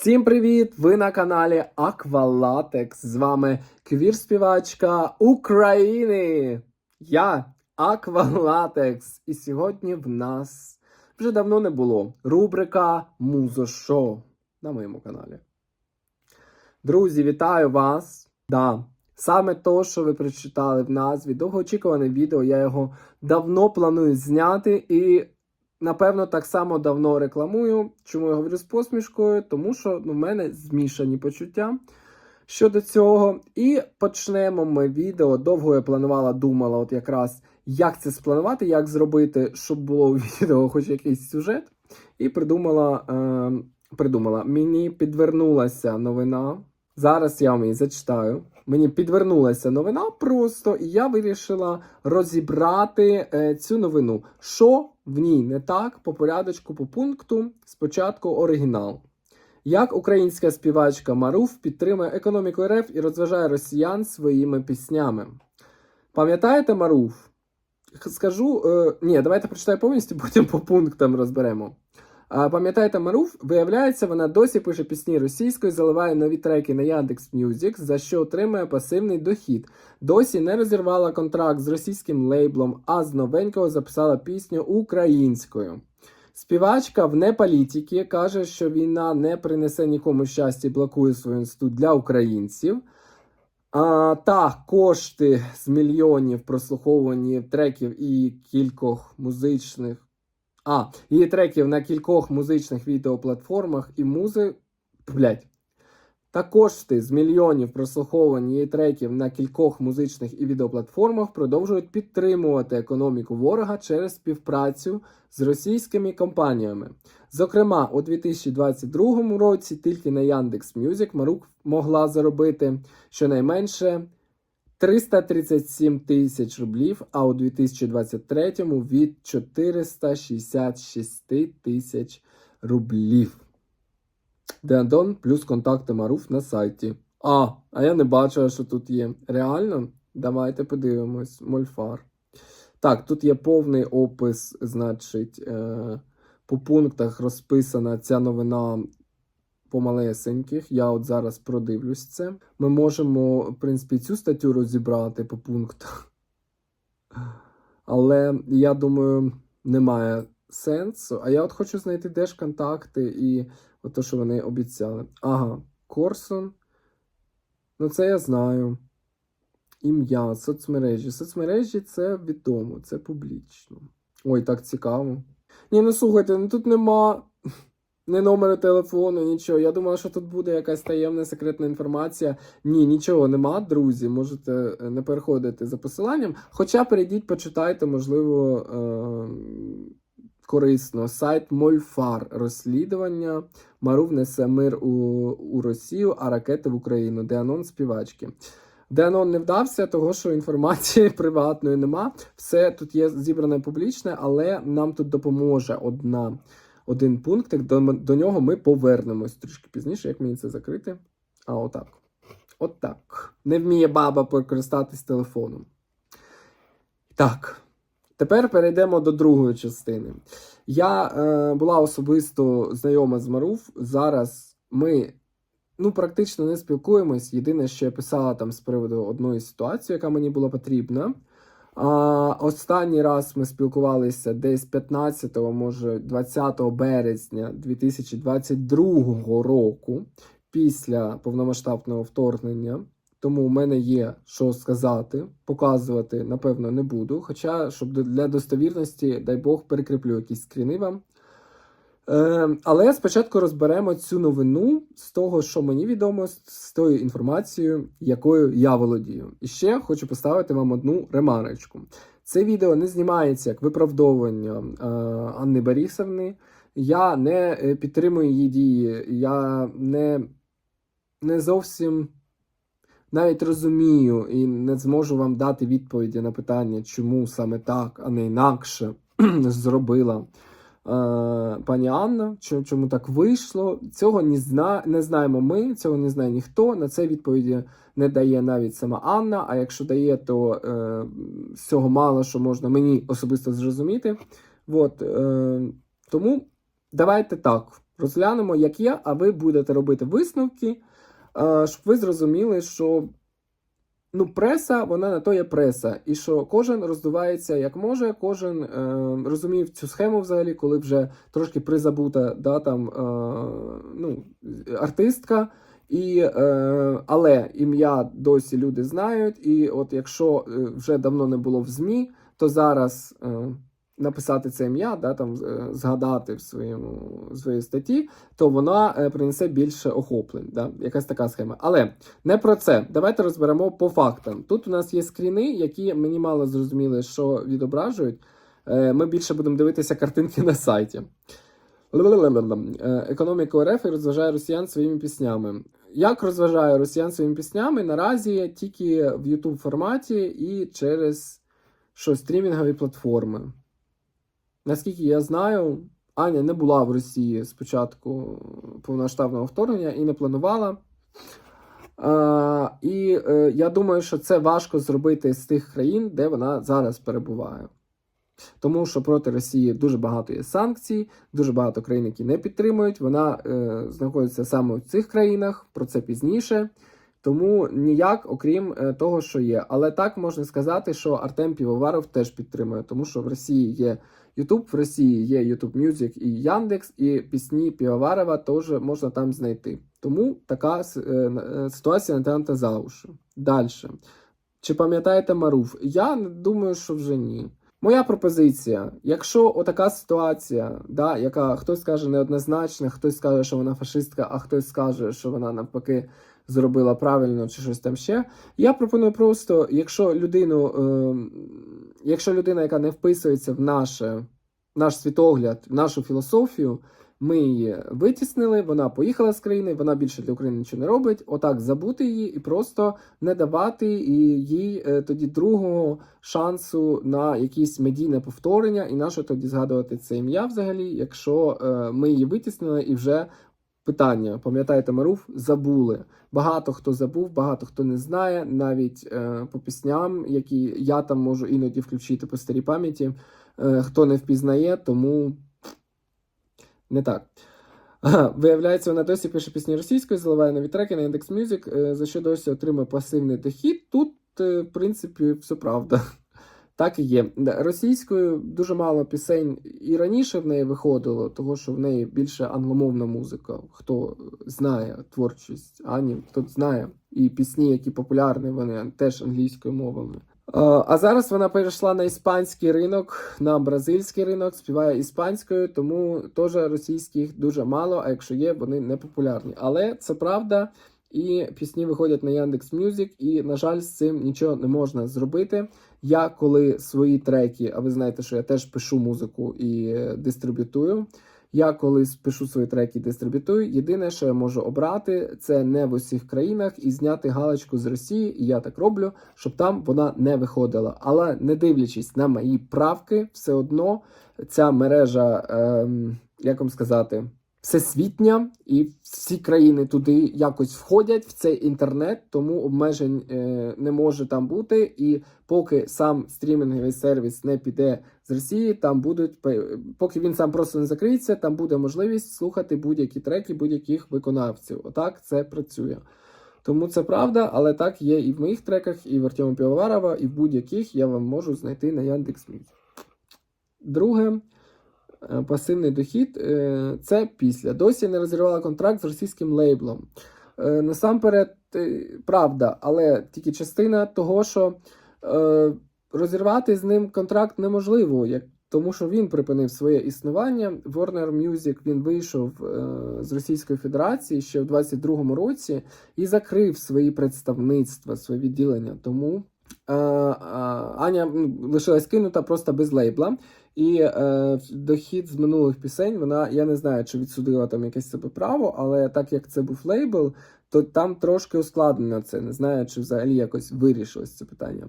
Всім привіт! Ви на каналі Аквалатекс. З вами квір-співачка України. Я Аквалатекс. І сьогодні в нас вже давно не було рубрика Музо Шоу на моєму каналі. Друзі, вітаю вас! Да, саме то, що ви прочитали в назві, довгоочікуване відео. Я його давно планую зняти і напевно, так само давно рекламую. Чому я говорю з посмішкою? Тому що ну, в мене змішані почуття щодо цього. І почнемо ми відео. Довго я планувала, думала, от якраз як це спланувати, як зробити, щоб було у відео хоч якийсь сюжет. І придумала, е, придумала. мені підвернулася новина. Зараз я вам її зачитаю. Мені підвернулася новина просто, і я вирішила розібрати е, цю новину. Що в ній не так по порядочку, по пункту. Спочатку оригінал. Як українська співачка Маруф підтримує економіку РФ і розважає росіян своїми піснями. Пам'ятаєте Маруф? Скажу, е, ні, давайте прочитаю повністю, потім по пунктам розберемо. Пам'ятаєте Маруф? Виявляється, вона досі пише пісні російською, заливає нові треки на Яндекс Мюзик, за що отримує пасивний дохід. Досі не розірвала контракт з російським лейблом, а з новенького записала пісню українською. Співачка в неполітики каже, що війна не принесе нікому щастя і блокує свою інститут для українців. А, та кошти з мільйонів прослуховувані треків і кількох музичних. А, її треків на кількох музичних відеоплатформах і музи. Блять. Та кошти з мільйонів прослуховувань її треків на кількох музичних і відеоплатформах продовжують підтримувати економіку ворога через співпрацю з російськими компаніями. Зокрема, у 2022 році тільки на Яндекс Мюзик Марук могла заробити щонайменше 337 тисяч рублів, а у 2023-му від 466 тисяч рублів. Деандон плюс контакти Маруф на сайті. А, а я не бачила, що тут є. Реально? Давайте подивимось. Мольфар. Так, тут є повний опис, значить, е, по пунктах розписана ця новина по малесеньких. Я от зараз продивлюсь це. Ми можемо, в принципі, цю статтю розібрати по пунктах. Але я думаю, немає сенсу. А я от хочу знайти де ж контакти і от те, що вони обіцяли. Ага, Корсон. Ну, це я знаю. Ім'я, соцмережі. Соцмережі це відомо, це публічно. Ой, так цікаво. Ні, ну слухайте, ну тут нема ні номеру телефону, нічого. Я думала, що тут буде якась таємна секретна інформація. Ні, нічого нема, друзі. Можете е, не переходити за посиланням. Хоча перейдіть, почитайте, можливо, е- корисно. Сайт Мольфар розслідування. Марув несе мир у, у Росію, а ракети в Україну. Де анонс співачки. Де анон не вдався, того що інформації приватної нема. Все тут є зібране публічне, але нам тут допоможе одна, один пункт. До, до нього ми повернемось трішки пізніше, як мені це закрити. А отак. Отак. Не вміє баба покористатись телефоном. Так. Тепер перейдемо до другої частини. Я е, була особисто знайома з Маруф. Зараз ми ну, практично не спілкуємось. Єдине, що я писала там з приводу одної ситуації, яка мені була потрібна. А, Останній раз ми спілкувалися десь 15, може 20 березня 2022 року, після повномасштабного вторгнення. Тому у мене є що сказати, показувати, напевно, не буду. Хоча, щоб для достовірності, дай Бог, перекріплю якісь скріни вам. Е, але спочатку розберемо цю новину з того, що мені відомо, з тою інформацією, якою я володію. І ще хочу поставити вам одну ремарочку. Це відео не знімається як виправдовування е, Анни Борисовни. Я не е, підтримую її дії, я не, не зовсім навіть розумію і не зможу вам дати відповіді на питання, чому саме так, а не інакше зробила пані Анна. Чому так вийшло? Цього не, зна, не знаємо ми, цього не знає ніхто. На це відповіді не дає навіть сама Анна. А якщо дає, то е, з цього мало що можна мені особисто зрозуміти. От, е, тому давайте так розглянемо, як є, а ви будете робити висновки, е, щоб ви зрозуміли, що ну, преса, вона на то є преса, і що кожен роздувається як може, кожен е, розумів цю схему взагалі, коли вже трошки призабута да, там, е, ну, артистка. І, е, але ім'я досі люди знають, і от якщо е, вже давно не було в ЗМІ, то зараз е, написати це ім'я, да, там, е, згадати в своєму, в своїй статті, то вона е, принесе більше охоплень. Да? Якась така схема. Але не про це. Давайте розберемо по фактам. Тут у нас є скріни, які мені мало зрозуміли, що відображують. Е, Ми більше будемо дивитися картинки на сайті. Економіка РФ розважає росіян своїми піснями. Як розважає росіян своїми піснями? Наразі тільки в YouTube форматі і через що стрімінгові платформи. Наскільки я знаю, Аня не була в Росії з початку повноштабного вторгнення і не планувала. А, і е, я думаю, що це важко зробити з тих країн, де вона зараз перебуває. Тому що проти Росії дуже багато є санкцій, дуже багато країн, які не підтримують. Вона е, знаходиться саме в цих країнах, про це пізніше. Тому ніяк, окрім е, того, що є. Але так можна сказати, що Артем Півоваров теж підтримує, тому що в Росії є YouTube, в Росії є YouTube Music і Яндекс, і пісні Півоварова теж можна там знайти. Тому така е, е, ситуація натягнута за уші. Далі. Чи пам'ятаєте Маруф? Я думаю, що вже ні. Моя пропозиція: якщо отака ситуація, да, яка хтось скаже неоднозначна, хтось скаже, що вона фашистка, а хтось скаже, що вона навпаки зробила правильно чи щось там ще. Я пропоную просто, якщо людину, е, якщо людина, яка не вписується в наше, наш світогляд, в нашу філософію, ми її витіснили, вона поїхала з країни, вона більше для України нічого не робить. Отак забути її і просто не давати їй е, тоді другого шансу на якісь медійне повторення. І нащо тоді згадувати це ім'я взагалі, якщо е, ми її витіснили і вже питання, пам'ятаєте, Маруф, забули. Багато хто забув, багато хто не знає, навіть е, по пісням, які я там можу іноді включити по старій пам'яті. Е, хто не впізнає, тому не так. Виявляється, вона досі пише пісні російською, заливає нові треки на Яндекс Мюзик, е, за що досі отримує пасивний дохід. Тут, е, в принципі, все правда. Так і є. Російською дуже мало пісень і раніше в неї виходило, тому що в неї більше англомовна музика. Хто знає творчість Ані, хто знає. І пісні, які популярні, вони теж англійською. А, А зараз вона перейшла на іспанський ринок, на бразильський ринок, співає іспанською, тому теж російських дуже мало, а якщо є, вони не популярні. Але це правда, і пісні виходять на Яндекс Мюзик, і, на жаль, з цим нічого не можна зробити. Я коли свої треки, а ви знаєте, що я теж пишу музику і е, дистриб'ютую. Я коли пишу свої треки і дистриб'ютую, єдине, що я можу обрати, це не в усіх країнах і зняти галочку з Росії, і я так роблю, щоб там вона не виходила. Але не дивлячись на мої правки, все одно ця мережа, ем, як вам сказати, всесвітня, і всі країни туди якось входять в цей інтернет, тому обмежень е, не може там бути. І поки сам стрімінговий сервіс не піде з Росії, там будуть поки він сам просто не закриється, там буде можливість слухати будь-які треки будь-яких виконавців. Отак це працює. Тому це правда, але так є і в моїх треках, і в Артема Півоварова, і в будь-яких я вам можу знайти на Яндекс.Мюзик. Друге, пасивний дохід е, це після. Досі не розірвала контракт з російським лейблом. Е, Насамперед, е, правда, але тільки частина того, що е, розірвати з ним контракт неможливо, як, тому що він припинив своє існування. Warner Music він вийшов е, з Російської Федерації ще в 22-му році і закрив свої представництва, свої відділення. Тому е, е, Аня лишилась кинута просто без лейбла. І е, дохід з минулих пісень, вона я не знаю, чи відсудила там якесь себе право, але так як це був лейбл, то там трошки ускладнено це. Не знаю, чи взагалі якось вирішилось це питання.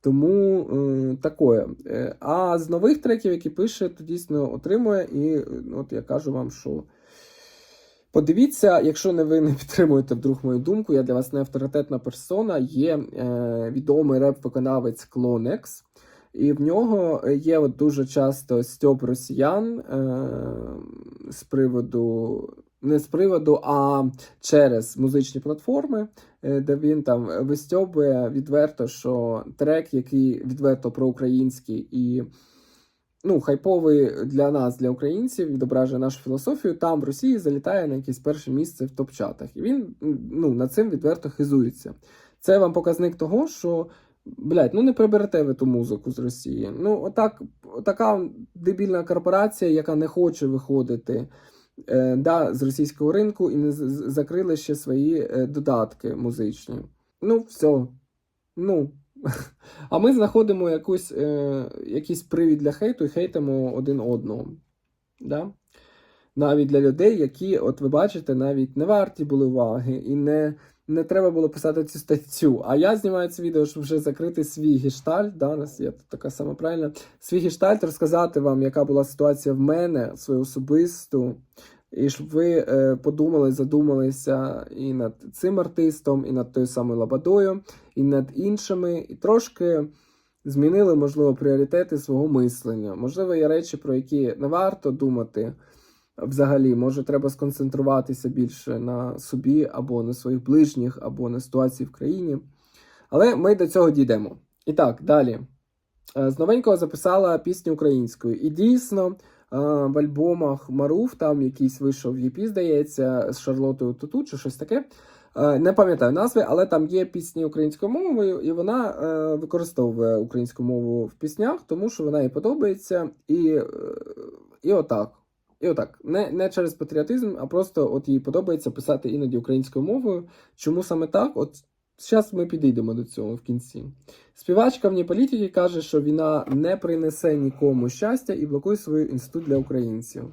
Тому е, такое. Е, А з нових треків, які пише, то дійсно отримує. І е, от я кажу вам, що подивіться, якщо не ви не підтримуєте вдруг мою думку, я для вас не авторитетна персона. Є е, відомий реп-виконавець Clonex. І в нього є от дуже часто стьоп росіян е, з приводу, не з приводу, а через музичні платформи, е, де він там вистьобує відверто, що трек, який відверто проукраїнський і ну, хайповий для нас, для українців, відображує нашу філософію, там в Росії залітає на якесь перше місце в топ-чатах. І він ну, над цим відверто хизується. Це вам показник того, що. Блять, ну не приберете ви ту музику з Росії. Ну, отак, така дебільна корпорація, яка не хоче виходити е, да, з російського ринку і не закрили ще свої е, додатки музичні. Ну, все. Ну. А ми знаходимо якусь, е, якийсь привід для хейту і хейтимо один одного. Да? Навіть для людей, які, от ви бачите, навіть не варті були уваги, і не, не треба було писати цю статтю. А я знімаю це відео, щоб вже закрити свій гештальт. Да, нас є така сама правильна. Свій гештальт розказати вам, яка була ситуація в мене, свою особисту. І щоб ви е, подумали, задумалися і над цим артистом, і над тою самою Лабадою, і над іншими, і трошки змінили, можливо, пріоритети свого мислення. Можливо, є речі, про які не варто думати взагалі. Може, треба сконцентруватися більше на собі, або на своїх ближніх, або на ситуації в країні. Але ми до цього дійдемо. І так, далі. Е, З новенького записала пісню українською. І дійсно, е, в альбомах Маруф, там якийсь вийшов EP, здається, з Шарлотою Туту чи щось таке. Е, Не пам'ятаю назви, але там є пісні українською мовою, і вона використовує українську мову в піснях, тому що вона їй подобається. І, і отак. І отак. Не, не через патріотизм, а просто от їй подобається писати іноді українською мовою. Чому саме так? От зараз ми підійдемо до цього в кінці. Співачка вні політики каже, що війна не принесе нікому щастя і блокує свою інститут для українців.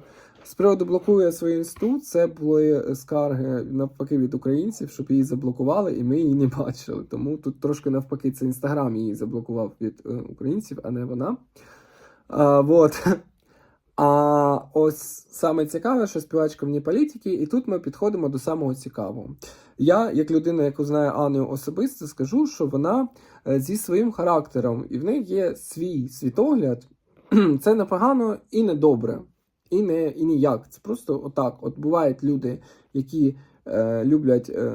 З приводу блокує свою інститут, це були скарги навпаки від українців, щоб її заблокували, і ми її не бачили. Тому тут трошки навпаки це інстаграм її заблокував від е, українців, а не вона. А, вот. А ось саме цікаве, що співачка вні політики, і тут ми підходимо до самого цікавого. Я, як людина, яку знає Анну особисто, скажу, що вона е, зі своїм характером, і в неї є свій світогляд. Це непогано і не добре, і не і ніяк. Це просто отак. От бувають люди, які е, люблять е,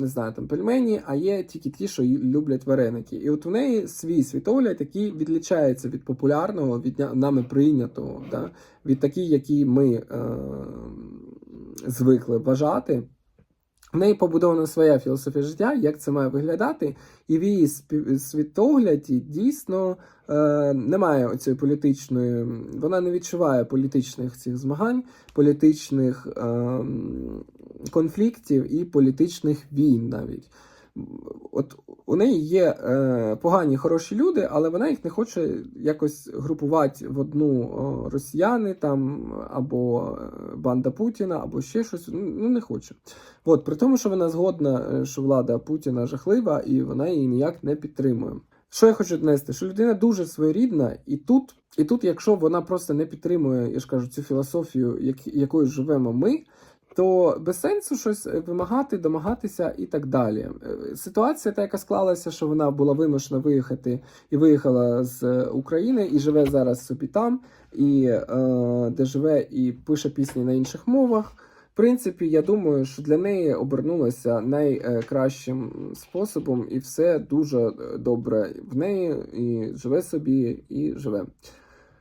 не знаю, там пельмені, а є тільки ті, що люблять вареники. І от в неї свій світогляд, який відлічається від популярного, від нами прийнятого, да? від таких, які ми е, звикли вважати. В неї побудована своя філософія життя, як це має виглядати, і в її світогляді дійсно е, немає оцієї політичної, вона не відчуває політичних цих змагань, політичних е, конфліктів і політичних війн навіть. От у неї є е, погані, хороші люди, але вона їх не хоче якось групувати в одну о, росіяни там або е, банда Путіна, або ще щось. Ну не хоче. От при тому, що вона згодна, е, що влада Путіна жахлива, і вона її ніяк не підтримує. Що я хочу донести? Що людина дуже своєрідна, і тут, і тут, якщо вона просто не підтримує, я ж кажу, цю філософію, як, якою живемо ми, то без сенсу щось е, вимагати, домагатися і так далі. Е, Ситуація, та яка склалася, що вона була вимушена виїхати і виїхала з е, України і живе зараз собі там, і е, де живе і пише пісні на інших мовах. В принципі, я думаю, що для неї обернулося найкращим способом, і все дуже добре в неї, і живе собі, і живе.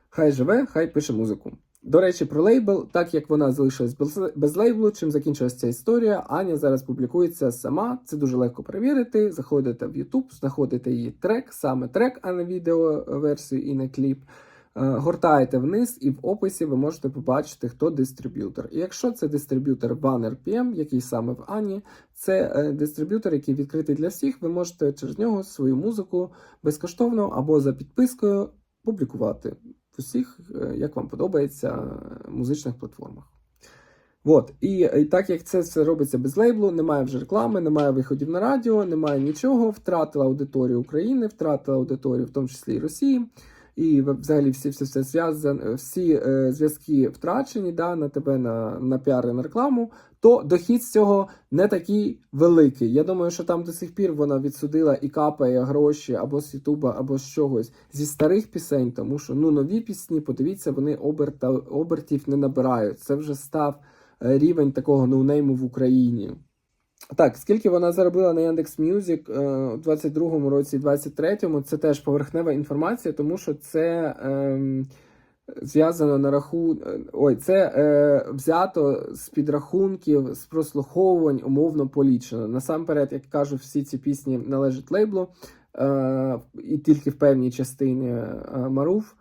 Хай живе, хай пише музику. До речі, про лейбл, так як вона залишилась без, без лейблу, чим закінчилася ця історія, Аня зараз публікується сама. Це дуже легко перевірити. Заходите в YouTube, знаходите її трек, саме трек, а не відеоверсію і не кліп. Е, Гортаєте вниз, і в описі ви можете побачити, хто дистриб'ютор. І якщо це дистриб'ютор Banner PM, який саме в Ані, це е, дистриб'ютор, який відкритий для всіх. Ви можете через нього свою музику безкоштовно або за підпискою публікувати в усіх, е, як вам подобається, е, музичних платформах. От, і, і так як це все робиться без лейблу, немає вже реклами, немає виходів на радіо, немає нічого, втратила аудиторію України, втратила аудиторію, в тому числі і Росії. І взагалі всі все, все зв'язано, всі е, зв'язки втрачені да, на тебе на, на піар і на рекламу, то дохід з цього не такий великий. Я думаю, що там до сих пір вона відсудила і капає гроші або з Ютуба, або з чогось зі старих пісень, тому що ну нові пісні, подивіться, вони оберта, обертів не набирають. Це вже став е, рівень такого ноунейму в Україні. Так, скільки вона заробила на Яндекс Мюзик е, у 22-му році, 23-му, це теж поверхнева інформація, тому що це ем, зв'язано на раху... е, Ой, це е, взято з підрахунків, з прослуховувань, умовно полічено. Насамперед, як кажу, всі ці пісні належать лейблу, е, і тільки в певній частині е, Маруф.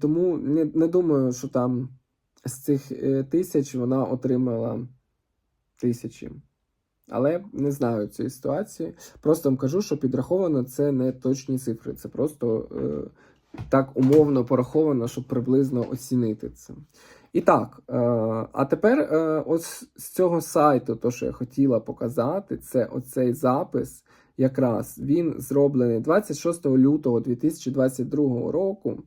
Тому не, не думаю, що там з цих е, тисяч вона отримала тисячі. Але не знаю цієї ситуації. Просто вам кажу, що підраховано це не точні цифри. Це просто е, так умовно пораховано, щоб приблизно оцінити це. І так, е, а тепер е, ось з цього сайту, то, що я хотіла показати, це оцей запис. Якраз він зроблений 26 лютого 2022 року.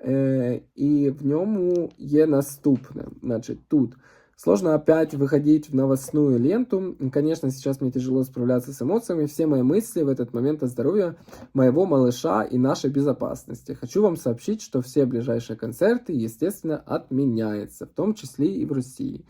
Е, і в ньому є наступне. Значить, тут Сложно опять выходить в новостную ленту. Конечно, сейчас мне тяжело справляться с эмоциями. Все мои мысли в этот момент о здоровье моего малыша и нашей безопасности. Хочу вам сообщить, что все ближайшие концерты, естественно, отменяются, в том числе и в России.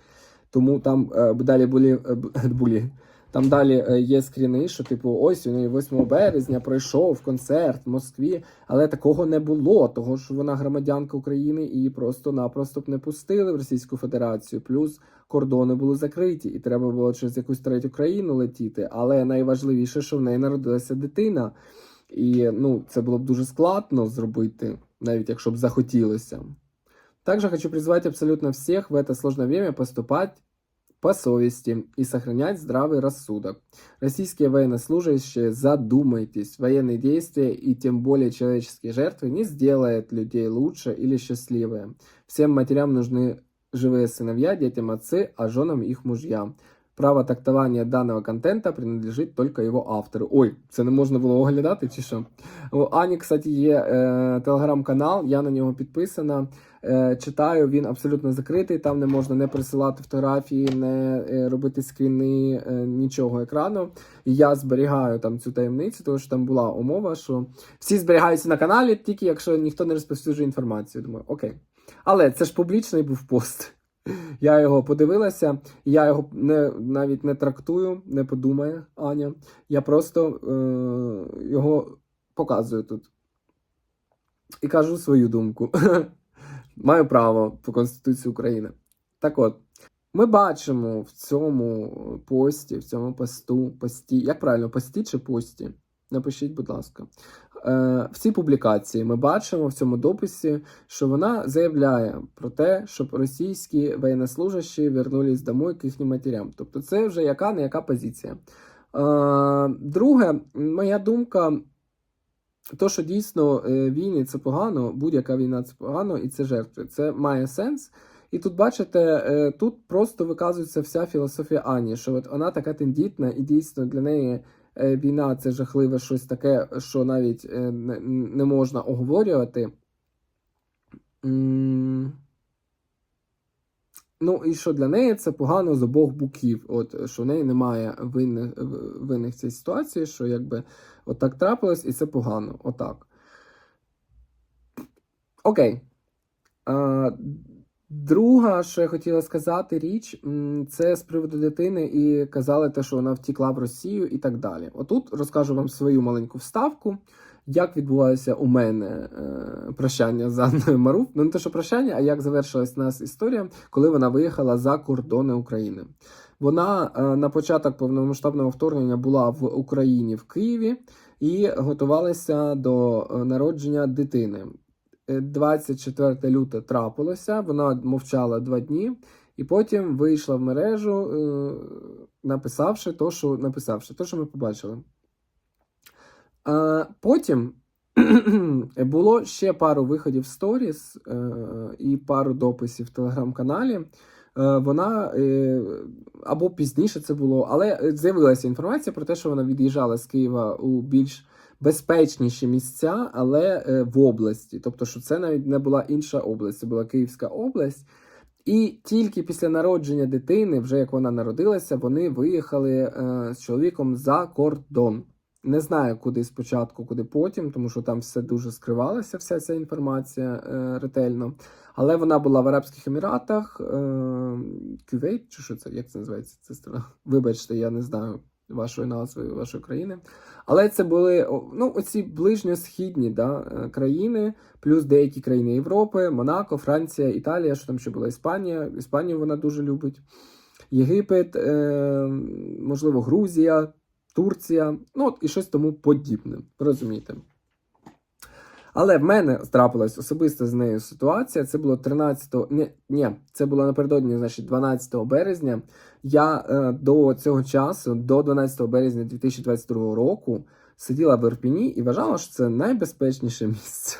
Тому там е, далі були, е, б- були. Там далі е, є скріни, що типу, ось у неї 8 березня пройшов концерт в Москві, але такого не було, того що вона громадянка України і просто-напросто б не пустили в Російську Федерацію. Плюс кордони були закриті, і треба було через якусь третю країну летіти. Але найважливіше, що в неї народилася дитина. І ну, це було б дуже складно зробити, навіть якщо б захотілося. Также хочу призвать абсолютно всех в это сложное время поступать по совести и сохранять здравый рассудок. Российские военнослужащие, задумайтесь, военные действия и тем более человеческие жертвы не сделают людей лучше или счастливее. Всем матерям нужны живые сыновья, детям отцы, а женам их мужья. Право трактування даного контента принадлежить тільки його автору. Ой, це не можна було оглядати чи що? У Ані, кстати, є е, телеграм-канал, я на нього підписана. Е, читаю, він абсолютно закритий. Там не можна не присилати фотографії, не е, робити скріни, е, нічого екрану. І я зберігаю там цю таємницю, тому що там була умова, що всі зберігаються на каналі, тільки якщо ніхто не розповсюджує інформацію. Думаю, окей. Але це ж публічний був пост. Я його подивилася, я його не, навіть не трактую, не подумає Аня. Я просто е, його показую тут. І кажу свою думку. Маю право по Конституції України. Так от, ми бачимо в цьому пості, в цьому посту, пості, як правильно, пості чи пості? Напишіть, будь ласка. Е, в цій публікації ми бачимо в цьому дописі, що вона заявляє про те, щоб російські воєннослужащі вернулись домой к їхнім матерям. Тобто, це вже яка не яка позиція. Е, друге, моя думка. То, що дійсно е, війни це погано, будь-яка війна це погано, і це жертви. Це має сенс. І тут, бачите, тут просто виказується вся філософія Ані, що от вона така тендітна, і дійсно для неї війна це жахливе щось таке, що навіть е, не, можна оговорювати. Ну, і що для неї це погано з обох боків. От що в неї немає винних, винних цій ситуації, що якби отак трапилось, і це погано. Отак. Окей. А, друга, що я хотіла сказати, річ, це з приводу дитини, і казали те, що вона втікла в Росію і так далі. Отут розкажу вам свою маленьку вставку. Як відбувалося у мене е, прощання з Анною Маруф? Ну не те, що прощання, а як завершилась нас історія, коли вона виїхала за кордони України. Вона е, на початок повномасштабного вторгнення була в Україні в Києві і готувалася до е, народження дитини. Е, 24 люте трапилося, вона мовчала два дні, і потім вийшла в мережу, е, написавши то, що написавши, то, що ми побачили. А потім було ще пару виходів в сторіс е, і пару дописів в телеграм-каналі. Е, вона або пізніше це було, але з'явилася інформація про те, що вона від'їжджала з Києва у більш безпечніші місця, але е, в області. Тобто, що це навіть не була інша область, це була Київська область. І тільки після народження дитини, вже як вона народилася, вони виїхали е, з чоловіком за кордон. Не знаю, куди спочатку, куди потім, тому що там все дуже скривалося, вся ця інформація е, ретельно. Але вона була в Арабських Еміратах, е, Кювейт, чи що це? Як це називається? Це страна? Вибачте, я не знаю вашої назви, вашої країни. Але це були ну, оці ближньосхідні да, е, країни, плюс деякі країни Європи, Монако, Франція, Італія, що там ще була Іспанія. Іспанію вона дуже любить. Єгипет, е, можливо, Грузія, Турція, ну от і щось тому подібне. Розумієте? Але в мене трапилась особиста з нею ситуація. Це було 13 ні, ні, це було напередодні, значить, 12 березня. Я е, до цього часу, до 12 березня 2022 року, сиділа в Ірпіні і вважала, що це найбезпечніше місце.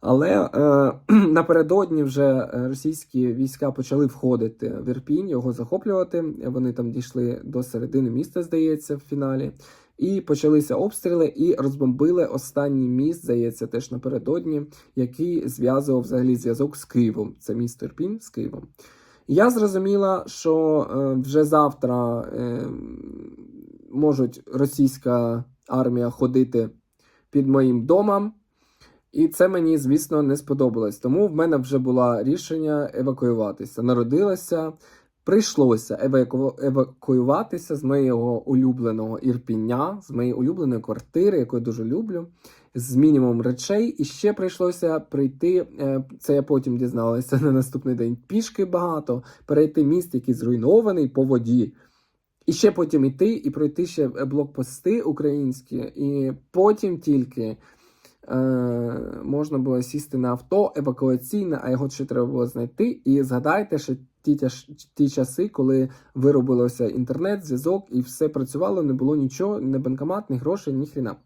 Але е, напередодні вже е, російські війська почали входити в Ірпінь, його захоплювати. Вони там дійшли до середини міста, здається, в фіналі. І почалися обстріли, і розбомбили останній міст, здається, теж напередодні, який зв'язував взагалі зв'язок з Києвом. Це місто Ірпінь з Києвом. Я зрозуміла, що е, вже завтра е, можуть російська армія ходити під моїм домом. І це мені, звісно, не сподобалось. Тому в мене вже було рішення евакуюватися. Народилася, прийшлося еваку... евакуюватися з моєго улюбленого ірпіння, з моєї улюбленої квартири, яку я дуже люблю, з мінімум речей. І ще прийшлося прийти. е, Це я потім дізналася на наступний день. Пішки багато, перейти міст, який зруйнований по воді. І ще потім іти і пройти ще блокпости українські, і потім тільки е, можна було сісти на авто евакуаційне, а його ще треба було знайти. І згадайте, що ті, ті часи, коли виробилося інтернет, зв'язок, і все працювало, не було нічого, ні банкомат, ні грошей, ні хріна.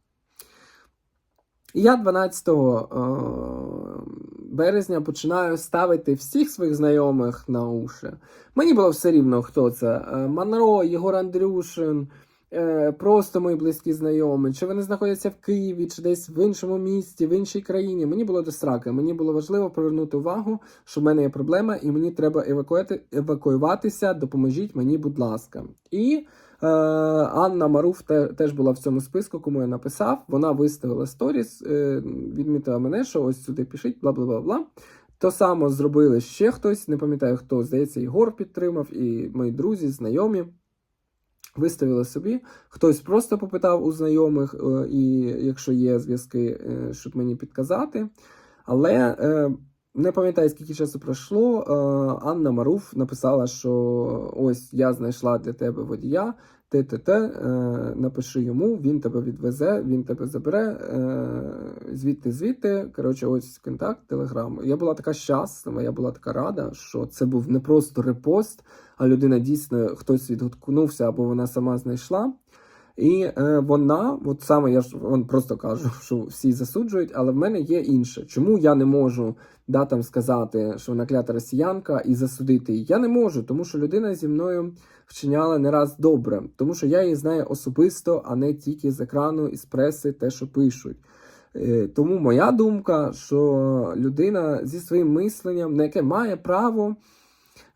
Я 12 е, березня починаю ставити всіх своїх знайомих на уші. Мені було все рівно, хто це. Е, Монро, Єгор Андрюшин, е, просто мої близькі знайомі, чи вони знаходяться в Києві, чи десь в іншому місті, в іншій країні. Мені було до сраки. Мені було важливо привернути увагу, що в мене є проблема, і мені треба евакуати, евакуюватися. Допоможіть мені, будь ласка. І Анна Маруф те, теж була в цьому списку, кому я написав. Вона виставила сторіс, е, відмітила мене, що ось сюди пишіть, бла бла бла бла. То само зробили ще хтось, не пам'ятаю хто, здається, Єгор підтримав, і мої друзі, знайомі. Виставили собі, хтось просто попитав у знайомих, е, і якщо є зв'язки, е, щоб мені підказати. Але е, не пам'ятаю, скільки часу пройшло. е, Анна Маруф написала, що ось я знайшла для тебе водія, те, те, те, напиши йому, він тебе відвезе, він тебе забере, е, звідти, звідти. Коротше, ось контакт, телеграм. Я була така щаслива, я була така рада, що це був не просто репост, а людина дійсно хтось відгукнувся або вона сама знайшла. І е, вона, от саме я ж вон просто кажу, що всі засуджують, але в мене є інше. Чому я не можу да, там сказати, що вона клята росіянка і засудити її? Я не можу, тому що людина зі мною вчиняла не раз добре, тому що я її знаю особисто, а не тільки з екрану і з преси, те, що пишуть. Е, Тому моя думка, що людина зі своїм мисленням, на яке має право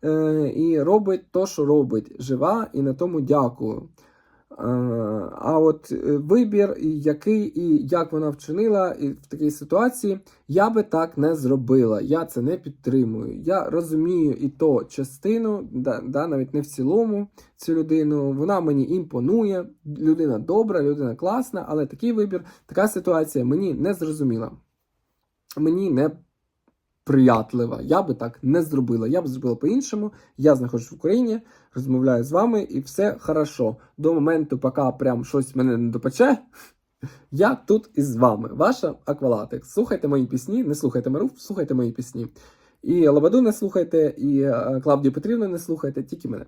е, і робить то, що робить, жива, і на тому дякую. Е, А от е, вибір, який і як вона вчинила і в такій ситуації, я би так не зробила. Я це не підтримую. Я розумію і то частину, да, да, навіть не в цілому цю людину. Вона мені імпонує. Людина добра, людина класна, але такий вибір, така ситуація мені не зрозуміла. Мені не приятлива. Я би так не зробила. Я б зробила по-іншому. Я знаходжусь в Україні, розмовляю з вами, і все хорошо. До моменту, поки прям щось мене не допече. Я тут із вами, ваша Аквалатекс. Слухайте мої пісні, не слухайте Маруф, слухайте мої пісні. І Лободу не слухайте, і е, Клавдію Петрівну не слухайте, тільки мене.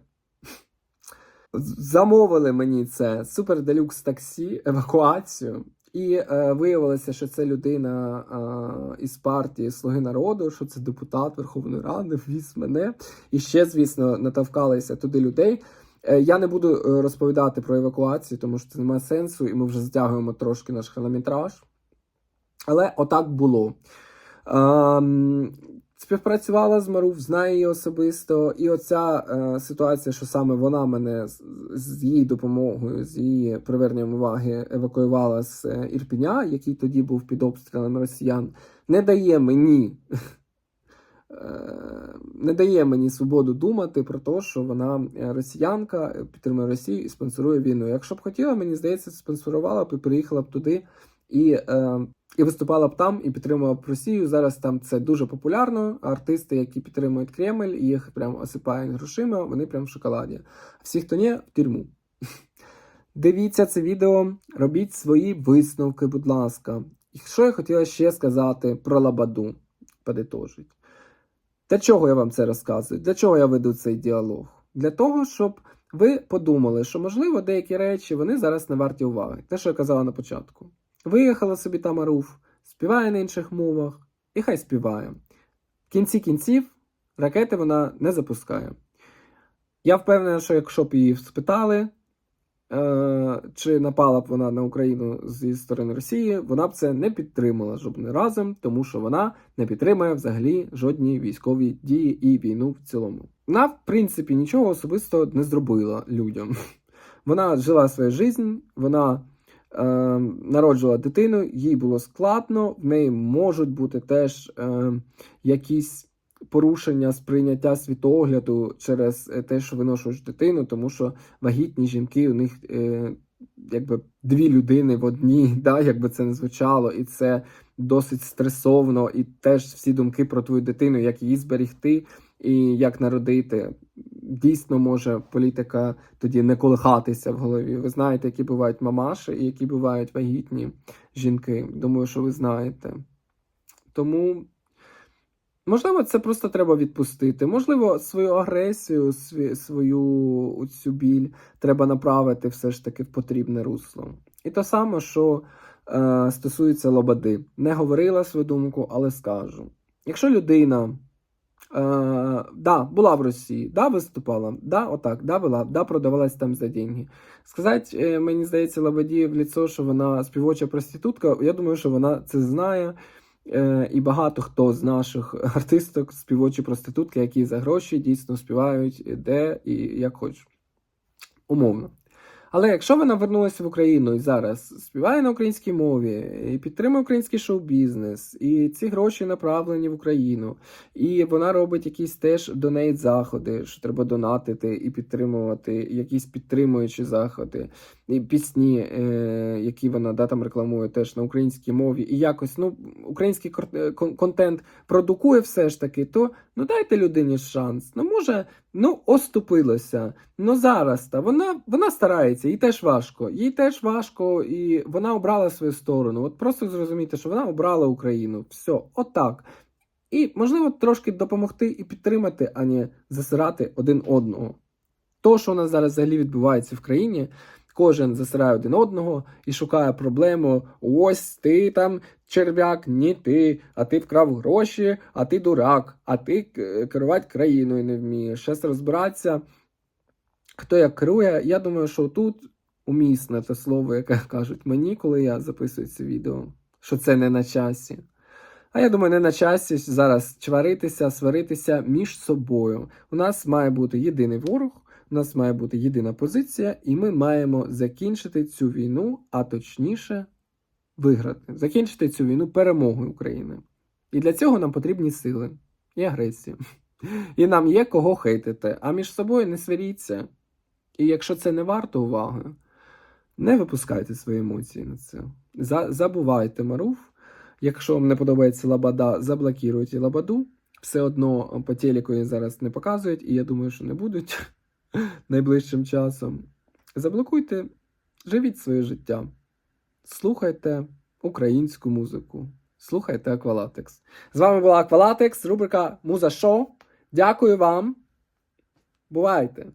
Замовили мені це супер делюкс таксі, евакуацію. І е, виявилося, що це людина е, із партії Слуги народу, що це депутат Верховної Ради, віз мене. І ще, звісно, натовкалися туди людей. Е, Я не буду е, розповідати про евакуацію, тому що це немає сенсу, і ми вже затягуємо трошки наш хронометраж. Але отак було. Ем, співпрацювала з Маруф, знаю її особисто, і оця е, ситуація, що саме вона мене з, з її допомогою, з її приверненням уваги евакуювала з е, Ірпіня, який тоді був під обстрілами росіян, не дає мені. е, Не дає мені свободу думати про те, що вона е, росіянка, е, підтримує Росію і спонсорує війну. Якщо б хотіла, мені здається, спонсорувала б і приїхала б туди і, е, і виступала б там, і підтримувала б Росію. Зараз там це дуже популярно. Артисти, які підтримують Кремль, їх прям осипають грошима, вони прям в шоколаді. А всі, хто ні, в тюрму. Дивіться це відео, робіть свої висновки, будь ласка. І що я хотіла ще сказати про Лабаду, подитожить. Для чого я вам це розказую? Для чого я веду цей діалог? Для того, щоб ви подумали, що, можливо, деякі речі вони зараз не варті уваги. Те, що я казала на початку. Виїхала собі там Маруф, співає на інших мовах, і хай співає. В кінці кінців ракети вона не запускає. Я впевнений, що якщо б її спитали, е, чи напала б вона на Україну зі сторони Росії, вона б це не підтримала жодним разом, тому що вона не підтримує взагалі жодні військові дії і війну в цілому. Вона, в принципі, нічого особисто не зробила людям. Вона жила свою життя, вона е, народжувала дитину, їй було складно, в неї можуть бути теж е, якісь порушення сприйняття світогляду через е, те, що виношуєш дитину, тому що вагітні жінки у них е, якби дві людини в одній, да, якби це не звучало, і це досить стресовно, і теж всі думки про твою дитину, як її зберігти і як народити. Дійсно може політика тоді не колихатися в голові. Ви знаєте, які бувають мамаші і які бувають вагітні жінки. Думаю, що ви знаєте. Тому, можливо, це просто треба відпустити. Можливо, свою агресію, свою цю біль треба направити все ж таки в потрібне русло. І те саме, що е, стосується Лободи. Не говорила свою думку, але скажу. Якщо людина. Е, да, була в Росії, да, виступала, да, отак, да, була, да, продавалась там за деньги. Сказати, е, мені здається, Лободі в ліцо, що вона співоча проститутка, я думаю, що вона це знає. Е, і багато хто з наших артисток співочі проститутки, які за гроші дійсно співають де і як хочуть. Умовно. Але якщо вона вернулася в Україну і зараз співає на українській мові, і підтримує український шоу-бізнес, і ці гроші направлені в Україну, і вона робить якісь теж донейт заходи, що треба донатити і підтримувати, якісь підтримуючі заходи, і пісні, е, які вона да, там рекламує теж на українській мові, і якось ну, український е, кон- контент продукує все ж таки, то ну дайте людині шанс. Ну, може, ну оступилося. Ну зараз та вона, вона старається, їй теж важко. Їй теж важко, і вона обрала свою сторону. От просто зрозуміти, що вона обрала Україну. Все, отак. І можливо трошки допомогти і підтримати, а не засирати один одного. То, що у нас зараз взагалі відбувається в країні, кожен засирає один одного і шукає проблему. Ось ти там черв'як, ні ти, а ти вкрав гроші, а ти дурак, а ти е, керувати країною не вмієш. Зараз розбиратися, хто як керує. Я думаю, що тут умісне те слово, яке кажуть мені, коли я записую це відео, що це не на часі. А я думаю, не на часі зараз чваритися, сваритися між собою. У нас має бути єдиний ворог, у нас має бути єдина позиція, і ми маємо закінчити цю війну, а точніше виграти, закінчити цю війну перемогою України. І для цього нам потрібні сили і агресія. І нам є кого хейтити, а між собою не сваріться. І якщо це не варто уваги, не випускайте свої емоції на це. За, забувайте Маруф. Якщо вам не подобається лабада, заблокуйте лабаду. Все одно по телеку її зараз не показують, і я думаю, що не будуть найближчим часом. Заблокуйте, живіть своє життя, слухайте українську музику, слухайте Аквалатекс. З вами була Аквалатекс, рубрика Муза Шоу. Дякую вам. Бувайте!